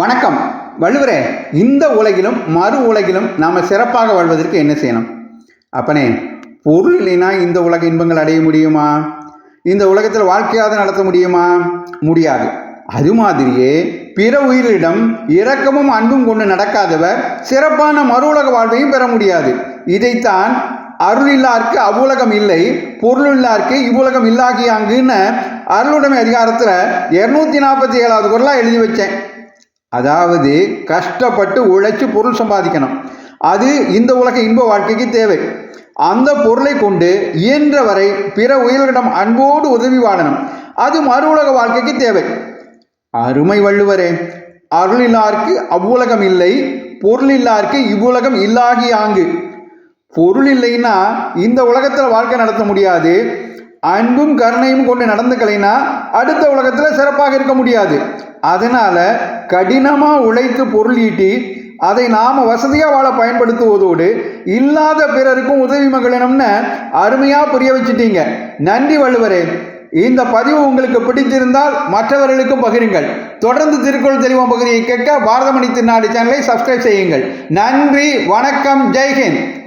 வணக்கம். வள்ளுவரே இந்த உலகிலும் மறு உலகிலும் நாம் சிறப்பாக வாழ்வதற்கு என்ன செய்யணும்? அப்பனே பொருள் இல்லைன்னா இந்த உலக இன்பங்கள் அடைய முடியுமா? இந்த உலகத்தில் வாழ்க்கையாவது நடத்த முடியுமா? முடியாது. அது மாதிரியே பிற உயிரிடம் இரக்கமும் அன்பும் கொண்டு நடக்காதவர் சிறப்பான மறு உலக வாழ்வையும் பெற முடியாது. இதைத்தான் அருளில்லார்க்கு அவ்வுலகம் இல்லை பொருளில்லார்க்கு இவ்வுலகம் இல்லாகியாங்குன்னு அருளுடைமை அதிகாரத்தில் இரநூத்தி நாற்பத்தி ஏழாவது குரலாக எழுதி வச்சேன். அதாவது கஷ்டப்பட்டு உழைச்சி பொருள் சம்பாதிக்கணும். அது இந்த உலக இன்ப வாழ்க்கைக்கு தேவை. அந்த பொருளை கொண்டு இயன்றவரை பிற உயிர்களிடம் அன்போடு உதவி வாழணும். அது மறு உலக வாழ்க்கைக்கு தேவை. அருமை வள்ளுவரே அருளில்லார்க்கு அவ்வுலகம் இல்லை பொருள் இல்லார்க்கு இவ்வுலகம் இல்லாகி ஆங்கு. பொருள் இல்லைன்னா இந்த உலகத்தில் வாழ்க்கை நடத்த முடியாது. அன்பும் கருணையும் கொண்டு நடந்துக்கலைன்னா அடுத்த உலகத்தில் சிறப்பாக இருக்க முடியாது. அதனால் கடினமாக உழைத்து பொருள் ஈட்டி அதை நாம் வசதியாக வாழ பயன்படுத்துவதோடு இல்லாத பிறருக்கும் உதவி மகளினம்னு அருமையாக புரிய வச்சுட்டீங்க. நன்றி வள்ளுவரே. இந்த பதிவு உங்களுக்கு பிடித்திருந்தால் மற்றவர்களுக்கும் பகிருங்கள். தொடர்ந்து திருக்குறள் தெளிவம் பகுதியை கேட்க பாரதமணி திருநாடு சேனலை சப்ஸ்கிரைப் செய்யுங்கள். நன்றி வணக்கம் ஜெய்ஹிந்த்.